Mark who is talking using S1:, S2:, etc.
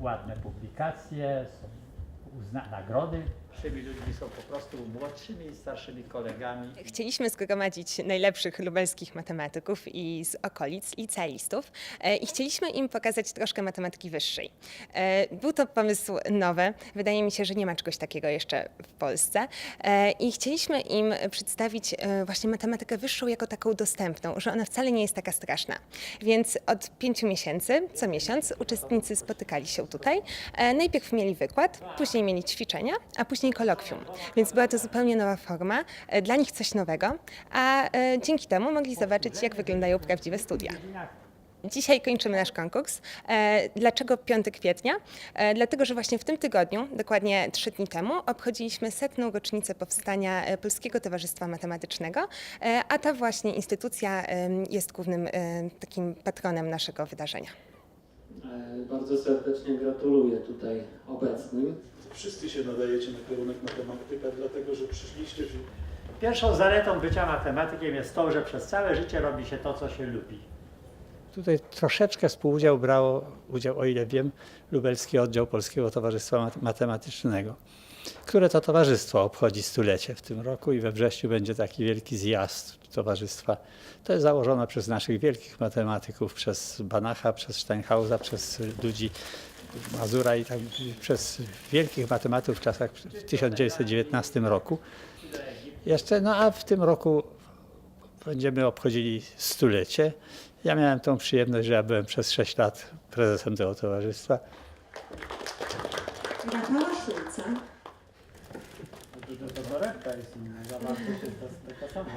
S1: ładne publikacje, są uzna- nagrody. Naszymi ludźmi są po prostu młodszymi i starszymi kolegami.
S2: Chcieliśmy zgromadzić najlepszych lubelskich matematyków i z okolic, licealistów e, i chcieliśmy im pokazać troszkę matematyki wyższej. E, Był to pomysł nowy, wydaje mi się, że nie ma czegoś takiego jeszcze w Polsce E, i chcieliśmy im przedstawić właśnie matematykę wyższą jako taką dostępną, że ona wcale nie jest taka straszna. Więc od pięciu miesięcy, co miesiąc, uczestnicy spotykali się tutaj. Najpierw mieli wykład, później mieli ćwiczenia, a później kolokwium. Więc była to zupełnie nowa forma, e, dla nich coś nowego, a e, dzięki temu mogli zobaczyć, jak wyglądają prawdziwe studia. Dzisiaj kończymy nasz konkurs. E, Dlaczego 5 kwietnia? Dlatego, że właśnie w tym tygodniu, dokładnie trzy dni temu, obchodziliśmy setną rocznicę powstania Polskiego Towarzystwa Matematycznego, a ta właśnie instytucja jest głównym takim patronem naszego wydarzenia.
S3: E, Bardzo serdecznie gratuluję tutaj obecnym.
S4: Wszyscy się nadajecie na kierunek matematyka, dlatego że przyszliście
S1: Pierwszą zaletą bycia matematykiem jest to, że przez całe życie robi się to, co się lubi.
S5: Tutaj troszeczkę współudział brało udział, o ile wiem, Lubelski Oddział Polskiego Towarzystwa Mat- Matematycznego, które to towarzystwo obchodzi stulecie w tym roku i we wrześniu będzie taki wielki zjazd towarzystwa. To jest założone przez naszych wielkich matematyków, przez Banacha, przez Steinhausa, przez ludzi Mazura i tak przez wielkich matematyków w czasach w 1919 roku. Jeszcze, no a w tym roku będziemy obchodzili stulecie. Ja miałem tą przyjemność, że ja byłem przez 6 lat prezesem tego towarzystwa.
S6: Rafała Szulca,
S1: To, to, to, to jest inna, zawartość jest taka sama.